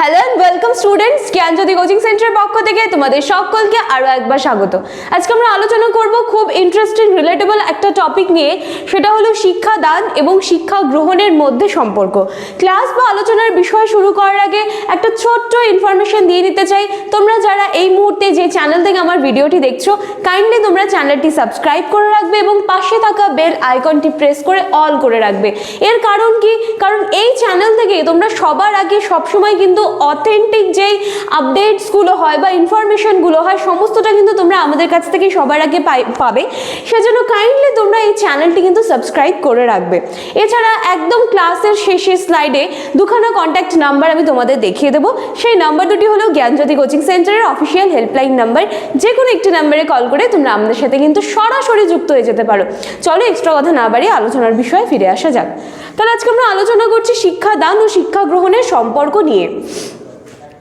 Hello and welcome students Gyanjyoti coaching সেন্টারের পক্ষ থেকে তোমাদের সকলকে আরও একবার স্বাগত। আজকে আমরা আলোচনা করব খুব ইন্টারেস্টিং রিলেটেবল একটা টপিক নিয়ে। সেটা হলো শিক্ষাদান এবং শিক্ষা গ্রহণের মধ্যে সম্পর্ক। ক্লাস বা আলোচনার বিষয় শুরু করার আগে একটা ছোট্ট ইনফরমেশন দিয়ে নিতে চাই। তোমরা যারা এই মুহূর্তে যে চ্যানেল থেকে আমার ভিডিওটি দেখছ কাইন্ডলি তোমরা চ্যানেলটি সাবস্ক্রাইব করে রাখবে এবং পাশে থাকা বেল আইকনটি প্রেস করে অল করে রাখবে। এর কারণ কি? কারণ এই চ্যানেল থেকে তোমরা সবার আগে সবসময় কিন্তু অথেন্টিক যেই আপডেটসগুলো হয় বা ইনফরমেশনগুলো হয়, সমস্তটা কিন্তু তোমরা আমাদের কাছ থেকে সবার আগে পাবে। সেজন্য কাইন্ডলি তোমরা এই চ্যানেলটি কিন্তু সাবস্ক্রাইব করে রাখবে। এছাড়া একদম ক্লাসের শেষে স্লাইডে দুখানা কন্ট্যাক্ট নাম্বার আমি তোমাদের দেখিয়ে দেবো। সেই নাম্বার দুটি হলো জ্ঞানজ্যোতি কোচিং সেন্টারের অফিসিয়াল হেল্পলাইন নাম্বার যে কোনো একটি নাম্বারে কল করে তোমরা আমাদের সাথে কিন্তু সরাসরি যুক্ত হয়ে যেতে পারো। চলো এক্সট্রা কথা না বাড়িয়ে আলোচনার বিষয়ে ফিরে আসা যাক। তাহলে আজকে আমরা আলোচনা করছি শিক্ষাদান ও শিক্ষা গ্রহণের সম্পর্ক নিয়ে।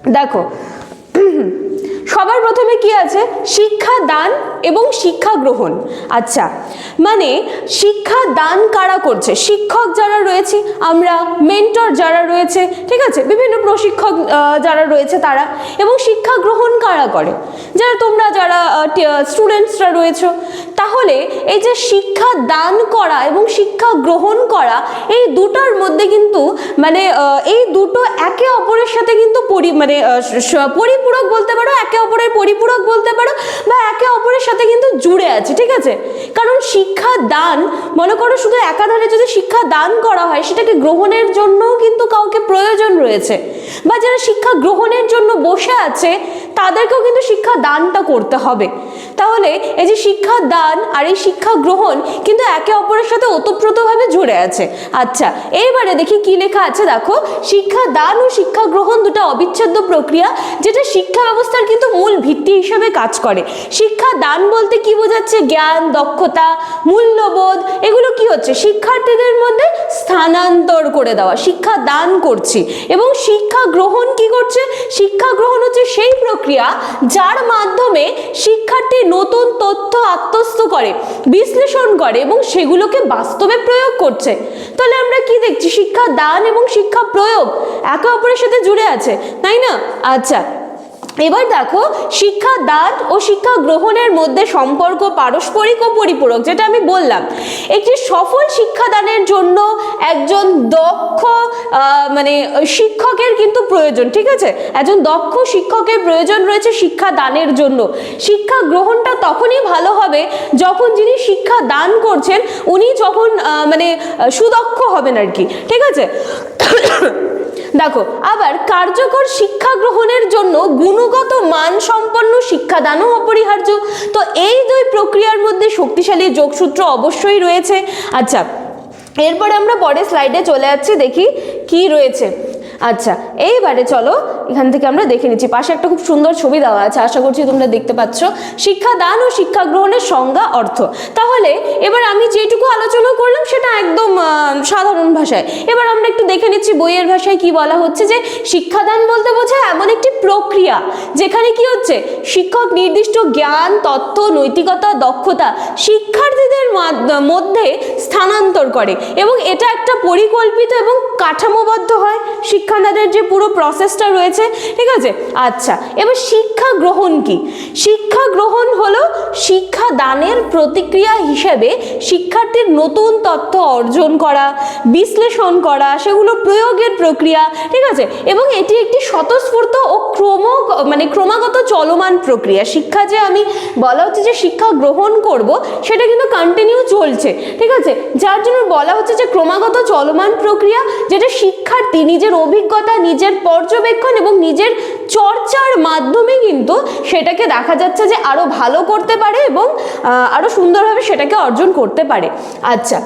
দেখো সবার প্রথমে কি আছে? শিক্ষা, দান এবং শিক্ষা গ্রহণ। আচ্ছা মানে শিক্ষা, দান কারা করছে? শিক্ষক যারা রয়েছে, আমরা মেন্টর যারা রয়েছে, ঠিক আছে? বিভিন্ন প্রশিক্ষক যারা রয়েছে তারা। এবং শিক্ষা গ্রহণ কারা করে? যারা তোমরা যারা স্টুডেন্টসরা রয়েছো, তাহলে এই যে শিক্ষা, দান করা এবং শিক্ষা গ্রহণ করা, এই দুটার মধ্যে কিন্তু মানে এই দুটো একে অপরের সাথে কিন্তু পরি মানে পরিপূরক বলতে পারো, একে অপরের পরিপূরক বলতে পারো বা একে অপরের সাথে কিন্তু জুড়ে আছে, ঠিক আছে? কারণ শিক্ষা দান, মনে করো শুধু একাধারে যদি শিক্ষা দান করা হয়, সেটাকে গ্রহণের জন্যও কিন্তু কাউকে প্রয়োজন রয়েছে। বা যারা শিক্ষা গ্রহণের জন্য বসে আছে, তাদেরকেও কিন্তু শিক্ষা দানটা করতে হবে। তাহলে এই যে শিক্ষা দান আর এই শিক্ষা গ্রহণ কিন্তু একে অপরের সাথে ওতপ্রোতভাবে জুড়ে আছে। আচ্ছা এইবারে দেখি কি লেখা আছে দেখো। শিক্ষা দান ও শিক্ষা গ্রহণ দুটো অবিচ্ছেদ্য প্রক্রিয়া, যেটা শিক্ষা ব্যবস্থার কিন্তু মূল ভিত্তি হিসেবে কাজ করে। শিক্ষা দান বলতে কি বোঝাচ্ছে? জ্ঞান, দক্ষতা, মূল্যবোধ, এগুলো কি হচ্ছে? শিক্ষার্থীদের মধ্যে স্থানান্তর করে দেওয়া, শিক্ষা দান করছি। এবং শিক্ষা গ্রহণ কি করছে? শিক্ষা গ্রহণ হচ্ছে সেই প্রক্রিয়া যার মাধ্যমে শিক্ষার্থী নতুন তথ্য আত্মস্থ করে, বিশ্লেষণ করে এবং সেগুলোকে বাস্তবে প্রয়োগ করছে। তাহলে আমরা কি দেখছি? শিক্ষা দান এবং শিক্ষা প্রয়োগ একে অপরের সাথে জুড়ে আছে, তাই না? আচ্ছা এবার দেখো, শিক্ষা দান ও শিক্ষা গ্রহণের মধ্যে সম্পর্ক পারস্পরিক ও পরিপূরক, যেটা আমি বললাম। একটি সফল শিক্ষাদানের জন্য একজন দক্ষ মানে শিক্ষকের কিন্তু প্রয়োজন, ঠিক আছে? একজন দক্ষ শিক্ষকের প্রয়োজন রয়েছে শিক্ষা দানের জন্য। শিক্ষা গ্রহণটা তখনই ভালো হবে যখন যিনি শিক্ষা দান করছেন, উনি যখন মানে সুদক্ষ হবেন আর কি, ঠিক আছে? দেখো, আবার কার্যকর শিক্ষা গ্রহণের জন্য গুণগত মান সম্পন্ন শিক্ষাদানও অপরিহার্য। তো এই দুই প্রক্রিয়ার মধ্যে শক্তিশালী যোগসূত্র অবশ্যই রয়েছে। আচ্ছা এরপরে আমরা পরের স্লাইডে চলে যাচ্ছি, দেখি কি রয়েছে। আচ্ছা এইবারে চলো এখান থেকে আমরা দেখে নিচ্ছি। পাশে একটা খুব সুন্দর ছবি দেওয়া আছে, আশা করছি তোমরা দেখতে পাচ্ছ। শিক্ষাদান ও শিক্ষা গ্রহণের সংজ্ঞা অর্থ। তাহলে এবার আমি যেটুকু আলোচনা করলাম সেটা একদম সাধারণ ভাষায়। এবার আমরা একটু দেখে নিচ্ছি বইয়ের ভাষায় কি বলা হচ্ছে যে শিক্ষাদান বলতে বোঝায় এমন একটি প্রক্রিয়া, যেখানে কি হচ্ছে? শিক্ষক নির্দিষ্ট জ্ঞান তথ্য নৈতিকতা, দক্ষতা শিক্ষার্থীদের মধ্যে স্থানান্তর করে এবং এটা একটা পরিকল্পিত এবং কাঠামোবদ্ধ হয়। শিক্ষাদানের যে পুরো প্রসেসটা রয়েছে ঠিক আছে? আচ্ছা এবার শিক্ষা গ্রহণ কি? শিক্ষা গ্রহণ হলো শিক্ষা দানের প্রতিক্রিয়া হিসেবে শিক্ষার্থীর নতুন তথ্য অর্জন করা, বিশ্লেষণ করা, সেগুলো প্রয়োগের প্রক্রিয়া, ঠিক আছে? এবং এটি একটি স্বতঃস্ফূর্ত ও ক্রম মানে ক্রমাগত চলমান প্রক্রিয়া। শিক্ষা যে আমি বলা হচ্ছে যে শিক্ষা গ্রহণ করব, সেটা কিন্তু কন্টিনিউ চলছে, ঠিক আছে? যার জন্য বলা হচ্ছে যে ক্রমাগত চলমান প্রক্রিয়া, যেটা শিক্ষার্থী নিজের অভিজ্ঞতা, নিজের পর্যবেক্ষণ নিজের চর্চার মাধ্যমে কিন্তু সেটাকে দেখা যাচ্ছে যে আরও ভালো করতে পারে এবং আরও সুন্দরভাবে সেটাকে অর্জন করতে পারে। আচ্ছা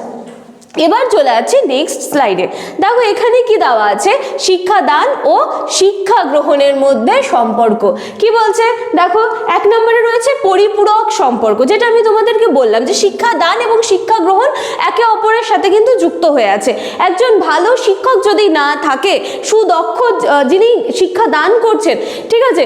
এবার চলে যাচ্ছি নেক্সট স্লাইডে দেখো, এখানে কি দেওয়া আছে? শিক্ষাদান ও শিক্ষা গ্রহণের মধ্যে সম্পর্ক। কি বলছে? দেখো, এক নম্বরে রয়েছে পরিপূরক সম্পর্ক, যেটা আমি তোমাদেরকে বললাম যে শিক্ষাদান এবং শিক্ষা গ্রহণ একে অপরের সাথে কিন্তু যুক্ত হয়ে আছে। একজন ভালো শিক্ষক যদি না থাকে, সুদক্ষ যিনি শিক্ষা দান করছেন, ঠিক আছে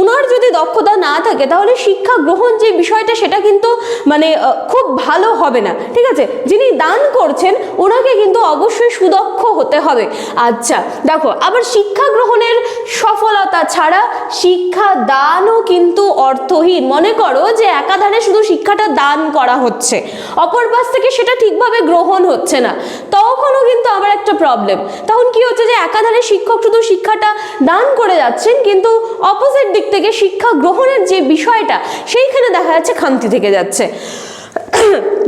উনার যদি দক্ষতা না থাকে, তাহলে শিক্ষা গ্রহণ যে বিষয়টা, সেটা কিন্তু মানে খুব ভালো হবে না, ঠিক আছে? যিনি দান করছেন ওনাকে কিন্তু অবশ্যই সুদক্ষ হতে হবে। আচ্ছা দেখো, আবার শিক্ষা গ্রহণের সফলতা ছাড়া শিক্ষা দানও কিন্তু অর্থহীন। মনে করো যে একাধারে শুধু শিক্ষাটা দান করা হচ্ছে, অপর পাশ থেকে সেটা ঠিকভাবে গ্রহণ হচ্ছে না। তখনও কিন্তু আবার একটা প্রবলেম তখন কি হচ্ছে যে একাধারে শিক্ষক শুধু শিক্ষাটা দান করে যাচ্ছেন, কিন্তু অপোজিট দিক থেকে শিক্ষা গ্রহণের যে বিষয়টা, সেইখানে দেখা যাচ্ছে খামতি থেকে যাচ্ছে।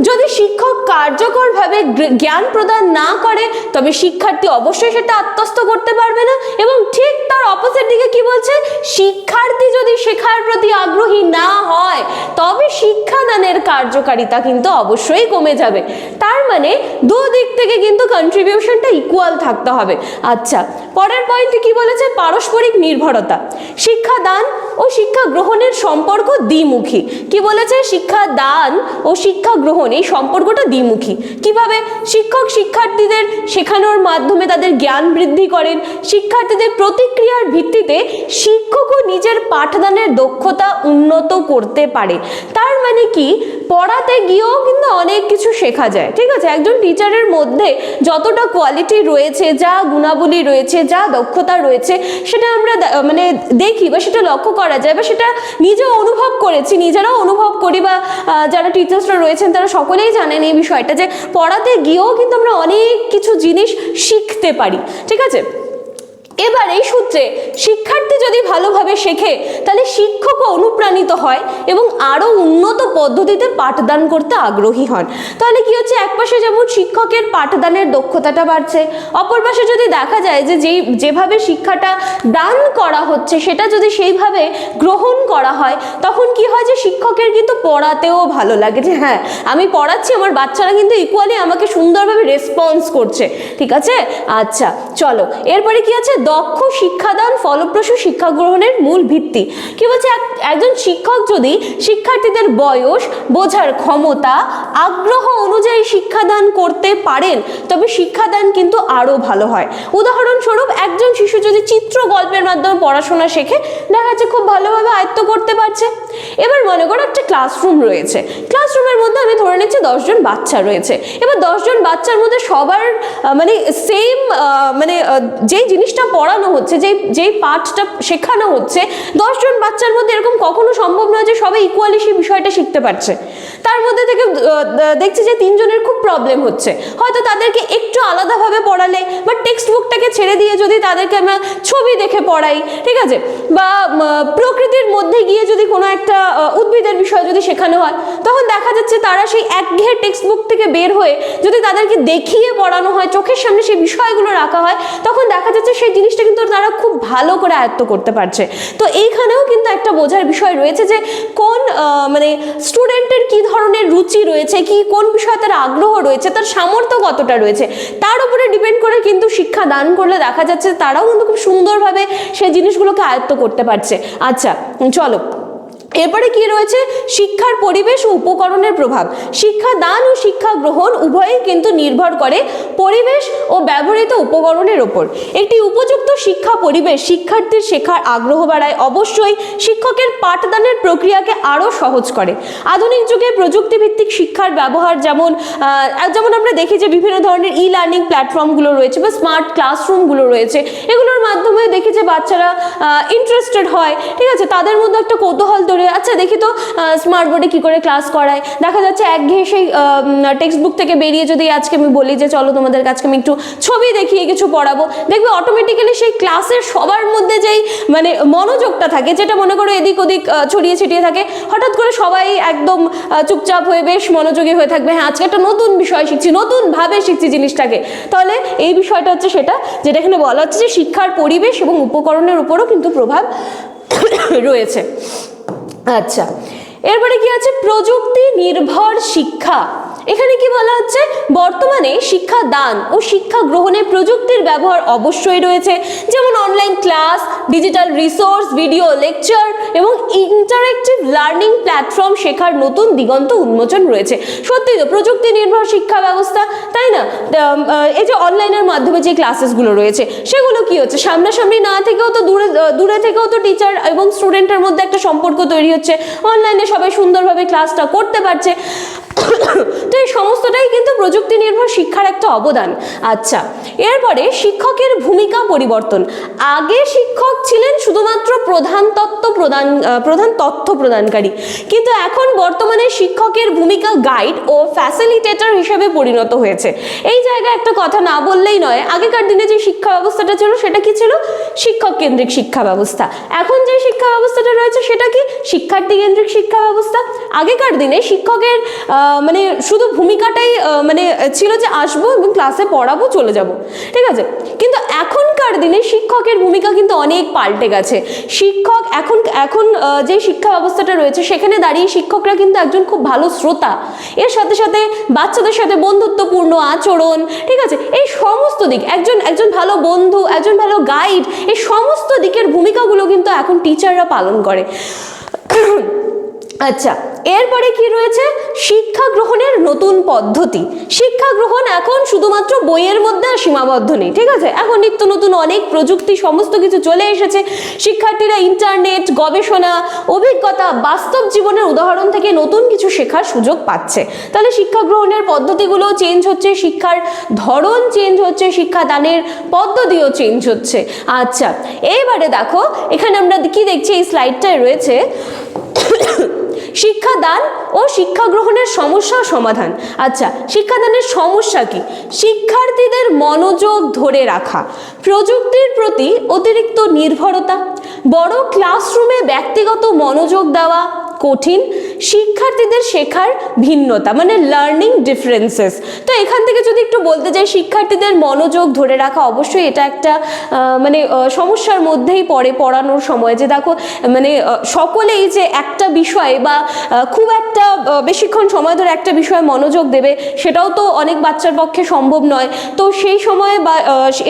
যদি শিক্ষক কার্যকরভাবে জ্ঞান প্রদান না করে, তবে শিক্ষার্থী অবশ্যই সেটা আত্মস্থ করতে পারবে না। এবং ঠিক তার অপোজিট দিকে কি বলছে? শিক্ষার্থী যদি শেখার প্রতি আগ্রহী না হয়, তবে শিক্ষাদানের কার্যকারিতা কিন্তু অবশ্যই কমে যাবে। তার মানে দুদিক থেকে কিন্তু কন্ট্রিবিউশনটা ইকুয়াল থাকতে হবে। আচ্ছা পরের পয়েন্টে কি বলেছে? পারস্পরিক নির্ভরতা। শিক্ষা দান ও শিক্ষা গ্রহণের সম্পর্ক দ্বিমুখী। কি বলেছে? শিক্ষা দান ও শিক্ষা গ্রহণ, এই সম্পর্কটা দ্বিমুখী। কীভাবে? শিক্ষক শিক্ষার্থীদের শেখানোর মাধ্যমে তাদের জ্ঞান বৃদ্ধি করেন। শিক্ষার্থীদের প্রতিক্রিয়ার ভিত্তিতে শিক্ষকও নিজের পাঠদানের দক্ষতা উন্নত করতে পারে। তার মানে কি? পড়াতে গিয়েও কিন্তু অনেক কিছু শেখা যায়, ঠিক আছে? একজন টিচারের মধ্যে যতটা কোয়ালিটি রয়েছে, যা গুণাবলী রয়েছে, যা দক্ষতা রয়েছে, সেটা আমরা মানে দেখি বা সেটা লক্ষ্য করা যায় বা সেটা নিজেও অনুভব করেছি, নিজেরাও অনুভব করি বা যারা টিচার্সরা রয়েছেন, তারা সকলেই জানেন এই বিষয়টা যে পড়াতে গিয়েও কিন্তু আমরা অনেক কিছু জিনিস শিখতে পারি, ঠিক আছে? এবার এই সূত্রে শিক্ষার্থী যদি ভালোভাবে শেখে, তাহলে শিক্ষকও অনুপ্রাণিত হয় এবং আরও উন্নত পদ্ধতিতে পাঠদান করতে আগ্রহী হন। তাহলে কি হচ্ছে? একপাশে যেমন শিক্ষকের পাঠদানের দক্ষতাটা বাড়ছে, অপর পাশে যদি দেখা যায় যে যেই, যেভাবে শিক্ষাটা দান করা হচ্ছে, সেটা যদি সেইভাবে গ্রহণ করা হয়, তখন কি হয় যে শিক্ষকের কিন্তু পড়াতেও ভালো লাগে যে হ্যাঁ আমি পড়াচ্ছি, আমার বাচ্চারা কিন্তু ইকুয়ালি আমাকে সুন্দরভাবে রেসপন্স করছে। ঠিক আছে? আচ্ছা চলো। এরপরে কি আছে? দক্ষ শিক্ষাদান, ফলপ্রসূ শিক্ষা গ্রহণের মূল ভিত্তি। কি বলছে? একজন শিক্ষক যদি শিক্ষার্থীদের বয়স, বোঝার ক্ষমতা, আগ্রহ অনুযায়ী শিক্ষাদান করতে পারেন, তবে শিক্ষাদান কিন্তু আরও ভালো হয়। উদাহরণস্বরূপ, একজন শিশু যদি চিত্র গল্পের মাধ্যমে পড়াশোনা শেখে, দেখা যাচ্ছে খুব ভালোভাবে আয়ত্ত করতে পারছে। এবার মনে করো একটা ক্লাসরুম রয়েছে। ক্লাসরুমের মধ্যে আমি ধরে নিচ্ছি দশজন বাচ্চা রয়েছে। এবার দশজন বাচ্চার মধ্যে সবার মানে সেম মানে যেই জিনিসটা পড়ানো হচ্ছে যেই যেই পাঠটা শেখানো হচ্ছে দশজন বাচ্চার মধ্যে এরকম কখনো সম্ভব যে সবাই ইকুয়ালি সেই বিষয়টা শিখতে পারছে। তার মধ্যে থেকে দেখছি যে তিনজনের খুব প্রবলেম হচ্ছে। হয়তো তাদেরকে একটু আলাদাভাবে পড়ালে বা টেক্সট বুকটাকে ছেড়ে দিয়ে যদি তাদেরকে আমরা ছবি দেখে পড়াই, ঠিক আছে? বা প্রকৃতির মধ্যে গিয়ে যদি কোনো একটা উদ্ভিদের বিষয় যদি শেখানো হয়, তখন দেখা যাচ্ছে তারা সেই একঘেয়ে টেক্সট বুক থেকে বের হয়ে যদি তাদেরকে দেখিয়ে পড়ানো হয়, চোখের সামনে সেই বিষয়গুলো রাখা হয়, তখন দেখা যাচ্ছে সেই জিনিসটা কিন্তু তারা খুব ভালো করে আয়ত্ত করতে পারছে। তো এইখানেও কিন্তু একটা বোঝার বিষয় রয়েছে যে কোন মানে স্টুডেন্টের কি ধরনের রুচি রয়েছে, কি, কোন বিষয়ে তার আগ্রহ রয়েছে, তার সামর্থ্য কতটা রয়েছে, তার উপরে ডিপেন্ড করে কিন্তু শিক্ষা দান করলে দেখা যাচ্ছে তারাও কিন্তু খুব সুন্দরভাবে সেই জিনিসগুলোকে আয়ত্ত করতে পারছে। আচ্ছা চলো এরপরে কি রয়েছে? শিক্ষার পরিবেশ ও উপকরণের প্রভাব। শিক্ষা দান ও শিক্ষা গ্রহণ উভয়ই কিন্তু নির্ভর করে পরিবেশ ও ব্যবহৃত উপকরণের ওপর। একটি উপযুক্ত শিক্ষা পরিবেশ শিক্ষার্থীর শেখার আগ্রহ বাড়ায়। অবশ্যই শিক্ষকের পাঠদানের প্রক্রিয়াকে আরও সহজ করে। আধুনিক যুগে প্রযুক্তিভিত্তিক শিক্ষার ব্যবহার যেমন যেমন আমরা দেখি যে বিভিন্ন ধরনের ই লার্নিং প্ল্যাটফর্মগুলো রয়েছে বা স্মার্ট ক্লাসরুমগুলো রয়েছে। এগুলোর মাধ্যমে দেখি যে বাচ্চারা ইন্টারেস্টেড হয়। ঠিক আছে? তাদের মধ্যে একটা কৌতূহল তৈরি হয়। আচ্ছা দেখি তো স্মার্ট বোর্ডে কী করে ক্লাস করায় দেখা যাচ্ছে একঘেয়ে সেই টেক্সট বুক থেকে বেরিয়ে যদি আজকে আমি বলি যে চলো তোমাদের কাছকে আমি একটু ছবি দেখিয়ে কিছু পড়াবো, দেখবে অটোমেটিক্যালি সেই ক্লাসের সবার মধ্যে যেই মানে মনোযোগটা থাকে, যেটা মনে করো এদিক ওদিক ছড়িয়ে ছিটিয়ে থাকে, হঠাৎ করে সবাই একদম চুপচাপ হয়ে বেশ মনোযোগী হয়ে থাকবে হ্যাঁ আজকে একটা নতুন বিষয় শিখছি, নতুনভাবে শিখছি জিনিসটাকে তাহলে এই বিষয়টা হচ্ছে সেটা, যেটা এখানে বলা হচ্ছে যে শিক্ষার পরিবেশ এবং উপকরণের উপরও কিন্তু প্রভাব রয়েছে আচ্ছা এরপরে কি আছে? প্রযুক্তি নির্ভর শিক্ষা। এখানে কি বলা হচ্ছে? বর্তমানে শিক্ষা দান ও শিক্ষা গ্রহণে প্রযুক্তির ব্যবহার অবশ্যই রয়েছে। যেমন online class digital resource video lecture এবং ইন্টারেক্টিভ লার্নিং প্ল্যাটফর্ম শেখার নতুন দিগন্ত উন্মোচন রয়েছে। সত্যি তো, প্রযুক্তি নির্ভর শিক্ষা ব্যবস্থা, তাই না? এই যে অনলাইনের মাধ্যমে যে ক্লাসেসগুলো রয়েছে, সেগুলো কি হচ্ছে? সামনাসামনি না থেকেও তো দূরে দূরে থেকেও তো টিচার এবং স্টুডেন্টের মধ্যে একটা সম্পর্ক তৈরি হচ্ছে। অনলাইনে সবাই সুন্দরভাবে ক্লাসটা করতে পারছে। তো এই সমস্তটাই কিন্তু প্রযুক্তি নির্ভর শিক্ষার একটা অবদান। আচ্ছা এরপরে শিক্ষকের ভূমিকা পরিবর্তন। আগে শিক্ষক ছিলেন শুধুমাত্র প্রধান তত্ত্ব প্রদান প্রধান তথ্য প্রদানকারী। কিন্তু এখন বর্তমানে শিক্ষকের ভূমিকা গাইড ও ফ্যাসিলিটেটর হিসেবে পরিণত হয়েছে। এই জায়গায় একটা কথা না বললেই নয়, আগেকার দিনে যে শিক্ষা ব্যবস্থাটা ছিল সেটা কি ছিল? শিক্ষক কেন্দ্রিক শিক্ষা ব্যবস্থা। এখন যে শিক্ষা ব্যবস্থাটা রয়েছে সেটা কি? শিক্ষার্থী কেন্দ্রিক শিক্ষা ব্যবস্থা। আগেকার দিনে শিক্ষকের মানে শুধু ভূমিকাটাই মানে ছিল যে আসব এবং ক্লাসে পড়াবো, চলে যাব। ঠিক আছে? কিন্তু এখনকার দিনে শিক্ষকের ভূমিকা কিন্তু অনেক পাল্টে গেছে। শিক্ষক এখন এখন যে শিক্ষা ব্যবস্থাটা রয়েছে, সেখানে দাঁড়িয়ে শিক্ষকরা কিন্তু একজন খুব ভালো শ্রোতা। এর সাথে সাথে বাচ্চাদের সাথে বন্ধুত্বপূর্ণ আচরণ, ঠিক আছে? এই সমস্ত দিক, একজন একজন ভালো বন্ধু, একজন ভালো গাইড এই সমস্ত দিকের ভূমিকাগুলো কিন্তু এখন টিচাররা পালন করে। আচ্ছা এরপরে কি রয়েছে? শিক্ষা গ্রহণের নতুন পদ্ধতি। শিক্ষা গ্রহণ এখন শুধুমাত্র বইয়ের মধ্যে সীমাবদ্ধ নেই, ঠিক আছে? এখন নিত্য নতুন অনেক প্রযুক্তি, সমস্ত কিছু চলে এসেছে। শিক্ষার্থীরা ইন্টারনেট, গবেষণা, অভিজ্ঞতা, বাস্তব জীবনের উদাহরণ থেকে নতুন কিছু শেখার সুযোগ পাচ্ছে। তাহলে শিক্ষা গ্রহণের পদ্ধতিগুলো চেঞ্জ হচ্ছে, শিক্ষার ধরন চেঞ্জ হচ্ছে, শিক্ষাদানের পদ্ধতিও চেঞ্জ হচ্ছে। আচ্ছা এইবারে দেখো, এখানে আমরা কি দেখছি? এই স্লাইডটায় রয়েছে শিক্ষাদান ও শিক্ষা গ্রহণের সমস্যা সমাধান। আচ্ছা শিক্ষাদানের সমস্যা কি? শিক্ষার্থীদের মনোযোগ ধরে রাখা, প্রযুক্তির প্রতি অতিরিক্ত নির্ভরতা, বড় ক্লাসরুমে ব্যক্তিগত মনোযোগ দেওয়া কঠিন, শিক্ষার্থীদের শেখার ভিন্নতা মানে লার্নিং ডিফারেন্সেস তো এখান থেকে যদি একটু বলতে যাই, শিক্ষার্থীদের মনোযোগ ধরে রাখা অবশ্যই এটা একটা মানে সমস্যার মধ্যেই পড়ে পড়ানোর সময়। যে দেখো মানে সকলেই যে একটা বিষয় বা খুব একটা বেশিক্ষণ সময় ধরে একটা বিষয়ে মনোযোগ দেবে, সেটাও তো অনেক বাচ্চার পক্ষে সম্ভব নয়। তো সেই সময়ে বা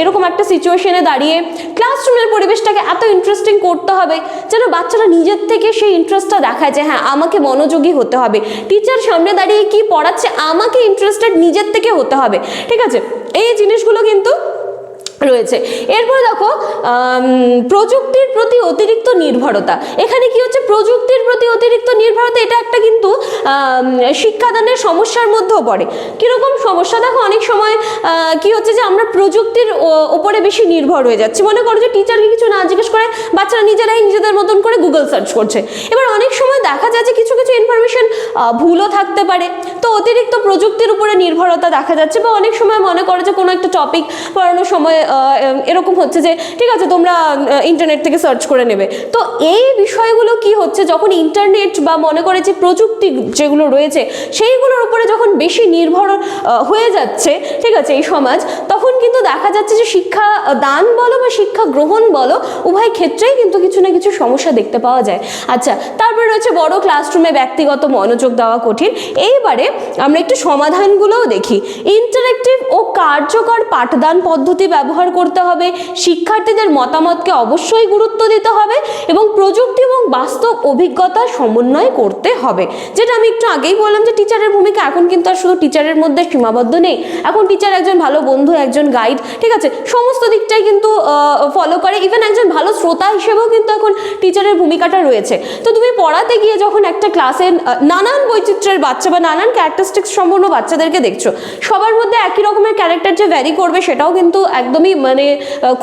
এরকম একটা সিচুয়েশনে দাঁড়িয়ে ক্লাসরুমের পরিবেশটাকে এত ইন্টারেস্টিং করতে হবে যেন বাচ্চারা নিজের থেকে সেই ইন্টারেস্টটা দেখায় যে হ্যাঁ আমাকে মনোযোগী হতে হবে। টিচার সামনে দাঁড়িয়ে কি পড়াচ্ছে, আমাকে ইন্টারেস্টেড নিজের থেকে হতে হবে। ঠিক আছে? এই জিনিসগুলো কিন্তু রয়েছে। এরপরে দেখো প্রযুক্তির প্রতি অতিরিক্ত নির্ভরতা। এখানে কি হচ্ছে? প্রযুক্তির প্রতি অতিরিক্ত নির্ভরতা, এটা একটা কিন্তু শিক্ষাদানের সমস্যার মধ্যেও পড়ে। কীরকম সমস্যা? দেখো, অনেক সময় কি হচ্ছে যে আমরা প্রযুক্তির ওপরে বেশি নির্ভর হয়ে যাচ্ছি। মনে করো যে টিচারকে কিছু না জিজ্ঞেস করে, বাচ্চারা নিজেরাই নিজেদের মতন করে গুগল সার্চ করছে। এবার অনেক সময় দেখা যায় যে কিছু কিছু ইনফরমেশন ভুলও থাকতে পারে। তো অতিরিক্ত প্রযুক্তির উপরে নির্ভরতা দেখা যাচ্ছে বা অনেক সময় মনে করো যে কোনো একটা টপিক পড়ানোর সময় এরকম হচ্ছে যে, ঠিক আছে, তোমরা ইন্টারনেট থেকে সার্চ করে নেবে। তো এই বিষয়গুলো কি হচ্ছে, যখন ইন্টারনেট বা মনে করে যে প্রযুক্তি যেগুলো রয়েছে, সেইগুলোর উপরে যখন বেশি নির্ভর হয়ে যাচ্ছে, ঠিক আছে, এই সমাজ, তখন কিন্তু দেখা যাচ্ছে যে শিক্ষা দান বলো বা শিক্ষা গ্রহণ বলো, উভয় ক্ষেত্রেই কিন্তু কিছু না কিছু সমস্যা দেখতে পাওয়া যায়। আচ্ছা তারপরে রয়েছে বড় ক্লাসরুমে ব্যক্তিগত মনোযোগ দেওয়া কঠিন। এইবারে আমরা একটু সমাধানগুলোও দেখি। ইন্টারেক্টিভ ও কার্যকর পাঠদান পদ্ধতি ব্যবহার করতে হবে, শিক্ষার্থীদের মতামতকে অবশ্যই গুরুত্ব দিতে হবে এবং প্রযুক্তি এবং বাস্তব অভিজ্ঞতার সমন্বয় করতে হবে। যেটা আমি একটু আগেই বললাম যে টিচারের ভূমিকা, এখন কিন্তু আর শুধু টিচারের মধ্যে সীমাবদ্ধ নেই। এখন টিচার একজন ভালো বন্ধু, একজন গাইড, ঠিক আছে? সমস্ত দিকটাই কিন্তু ফলো করে। ইভেন একজন ভালো শ্রোতা হিসেবেও কিন্তু এখন টিচারের ভূমিকাটা রয়েছে। তো তুমি পড়াতে গিয়ে যখন একটা ক্লাসে নানান বৈচিত্র্যের বাচ্চা বা নানান ক্যারেক্টারিস্টিক্স সম্পন্ন বাচ্চাদেরকে দেখছ, সবার মধ্যে একই রকমের ক্যারেক্টার যে ভ্যারি করবে সেটাও কিন্তু একদমই মানে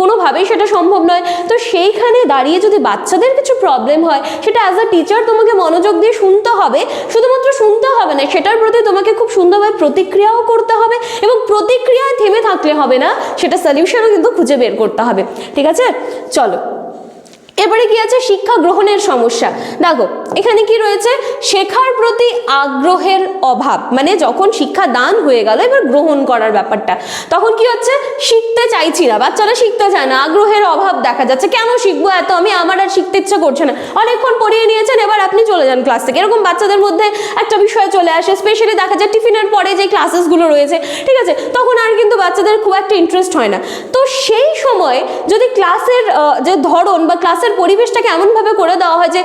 কোনোভাবেই সেটা সম্ভব নয়। তো সেইখানে দাঁড়িয়ে যদি বাচ্চাদের কিছু প্রবলেম হয়, সেটা অ্যাজ আ টিচার তোমাকে মনোযোগ দিয়ে শুনতে হবে। শুধুমাত্র শুনতে হবে না, সেটার প্রতি তোমাকে খুব সুন্দরভাবে প্রতিক্রিয়াও করতে হবে এবং প্রতিক্রিয়ায় থেমে থাকলে হবে না, সেটা সলিউশনও কিন্তু খুঁজে বের করতে হবে। ঠিক আছে? চলো। এবারে কি আছে? শিক্ষা গ্রহণের সমস্যা। দেখো, এখানে কি রয়েছে? শেখার প্রতি আগ্রহের অভাব। মানে যখন শিক্ষা দান হয়ে গেল, এবার গ্রহণ করার ব্যাপারটা। তখন কি হচ্ছে? শিখতে চাইছি না। বাচ্চারা শিখতে চায় না। আগ্রহের অভাব দেখা যাচ্ছে। কেন শিখব এত? আমি, আমার আর শিখতে ইচ্ছা করছে না। অনেকক্ষণ পড়িয়ে নিয়েছেন, এবার আপনি চলে যান ক্লাস থেকে। এরকম বাচ্চাদের মধ্যে একটা বিষয় চলে আসে। স্পেশালি দেখা যায়, টিফিনের পরে যে ক্লাসেসগুলো রয়েছে, ঠিক আছে? তখন আর কিন্তু বাচ্চাদের খুব একটা ইন্টারেস্ট হয় না। তো সেই সময় যদি ক্লাসের যে ধরন বা ক্লাসের ক্লাসের পরিবেশটাকে এমনভাবে করে দেওয়া হয় যে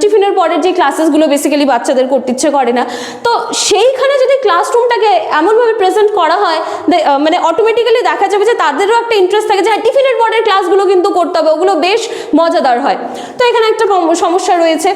টিফিনের পরের যে ক্লাসেসগুলো বেসিক্যালি বাচ্চাদের করতে ইচ্ছে করে না। তো সেইখানে যদি ক্লাসরুমটাকে এমনভাবে প্রেজেন্ট করা হয় মানে অটোমেটিক্যালি দেখা যাবে যে তাদেরও একটা ইন্টারেস্ট থাকে যে হ্যাঁ টিফিনের পরের ক্লাসগুলো কিন্তু করতে হবে, ওগুলো বেশ মজাদার হয়। তো এখানে একটা সমস্যা রয়েছে।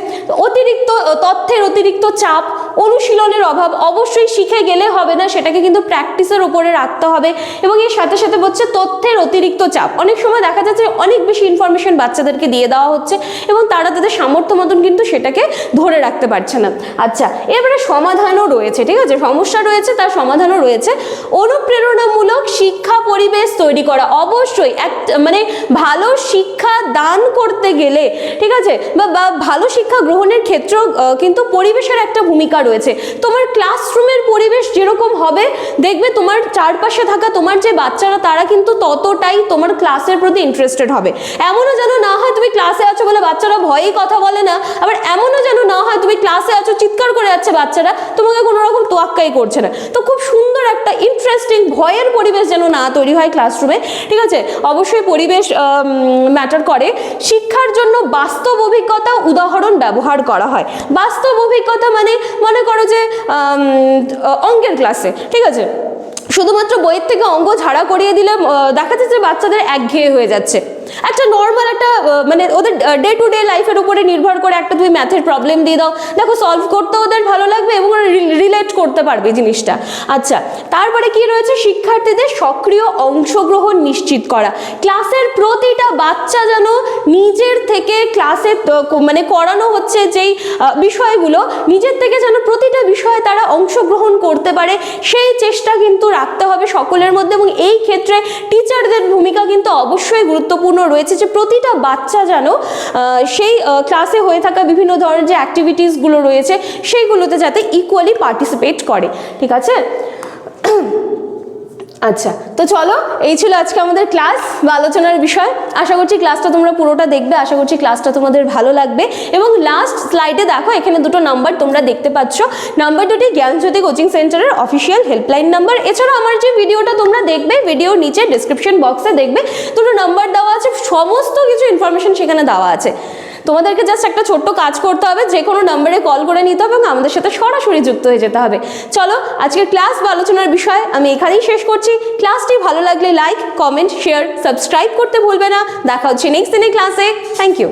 অতিরিক্ত তথ্যের অতিরিক্ত চাপ, অনুশীলনের অভাব অবশ্যই শিখে গেলে হবে না, সেটাকে কিন্তু প্র্যাকটিসের উপরে রাখতে হবে এবং এর সাথে সাথে হচ্ছে তথ্যের অতিরিক্ত চাপ। অনেক সময় দেখা যাচ্ছে অনেক বেশি ইনফরমেশন বাচ্চাদেরকে দিয়ে দেওয়া হচ্ছে এবং তারা তাদের সামর্থ্য মতন কিন্তু সেটাকে ধরে রাখতে পারছে না। আচ্ছা এবারে সমাধানও রয়েছে, ঠিক আছে? সমস্যা রয়েছে, তার সমাধানও রয়েছে। অনুপ্রেরণামূলক শিক্ষা পরিবেশ তৈরি করা। অবশ্যই এক মানে ভালো শিক্ষা দান করতে গেলে, ঠিক আছে? বা ভালো শিক্ষা গ্রহণের ক্ষেত্রেও কিন্তু পরিবেশের একটা ভূমিকা রয়েছে। তোমার ক্লাসরুমের পরিবেশ যেরকম হবে, দেখবে তোমার চারপাশে থাকা তোমার যে বাচ্চারা, তারা কিন্তু ততটাই তোমার ক্লাসের প্রতি ইন্টারেস্টেড হবে। এমনও যেন না হয় তুমি ক্লাসে আছো বলে বাচ্চারা ভয়েই কথা বলে না। আবার এমনও যেন না হয় তুমি ক্লাসে আছো, চিৎকার করে যাচ্ছে বাচ্চারা, তোমাকে কোনো রকম তোয়াক্কাই করছে না। তো খুব সুন্দর একটা ইন্টারেস্টিং ভয়ের পরিবেশ যেন না তৈরি হয় ক্লাসরুমে ঠিক আছে? অবশ্যই পরিবেশ ম্যাটার করে। শিক্ষার জন্য বাস্তব অভিজ্ঞতা, উদাহরণ ব্যবহার করা হয়। বাস্তব অভিজ্ঞতা মানে মনে করো যে অঙ্কের ক্লাসে ঠিক আছে? শুধুমাত্র বইয়ের থেকে অঙ্গ ঝাড়া করিয়ে দিলে দেখা যাচ্ছে বাচ্চাদের একঘেয়ে হয়ে যাচ্ছে। একটা নর্মাল একটা মানে ওদের ডে টু ডে লাইফের উপরে নির্ভর করে একটা তুমি ম্যাথের প্রবলেম দিয়ে দাও। দেখো সলভ করতে ওদের ভালো লাগবে এবং রিলেট করতে পারবে জিনিসটা। আচ্ছা তারপরে কি রয়েছে? শিক্ষার্থীদের সক্রিয় অংশগ্রহণ নিশ্চিত করা। ক্লাসের প্রতিটা বাচ্চা যেন নিজের থেকে ক্লাসে মানে করানো হচ্ছে যেই বিষয়গুলো, নিজের থেকে যেন প্রতিটা বিষয়ে তারা অংশগ্রহণ করতে পারে, সেই চেষ্টা কিন্তু রাখতে হবে সকলের মধ্যে এবং এই ক্ষেত্রে টিচারদের ভূমিকা কিন্তু অবশ্যই গুরুত্বপূর্ণ। রয়েছে যে প্রতিটা বাচ্চা যেন সেই ক্লাসে হয়ে থাকা বিভিন্ন ধরনের যে অ্যাক্টিভিটিসগুলো রয়েছে, সেইগুলোতে যাতে ইকুয়ালি পার্টিসিপেট করে। ঠিক আছে? আচ্ছা তো চলো, এই ছিল আজকে আমাদের ক্লাস বা আলোচনার বিষয়। আশা করছি ক্লাসটা তোমরা পুরোটা দেখবে, আশা করছি ক্লাসটা তোমাদের ভালো লাগবে। এবং লাস্ট স্লাইডে দেখো, এখানে দুটো নাম্বার তোমরা দেখতে পাচ্ছ। নাম্বার দুটি জ্ঞানজ্যোতি কোচিং সেন্টারের অফিসিয়াল হেল্পলাইন নাম্বার এছাড়াও আমার যে ভিডিওটা তোমরা দেখবে ভিডিওর নিচে ডিসক্রিপশন বক্সে দেখবে, দুটো নাম্বার দেওয়া আছে, সমস্ত কিছু ইনফরমেশন সেখানে দেওয়া আছে। তোমাদেরকে জাস্ট একটা ছোট্ট কাজ করতে হবে, যে কোনো নাম্বারে কল করে নিতে হবে এবং আমাদের সাথে সরাসরি যুক্ত হয়ে যেতে হবে। চলো, আজকের ক্লাস বা আলোচনার বিষয় আমি এখানেই শেষ করছি। ক্লাসটি ভালো লাগলে লাইক কমেন্ট শেয়ার সাবস্ক্রাইব করতে ভুলবে না। দেখা হচ্ছে নেক্সট দিনের ক্লাসে থ্যাংক ইউ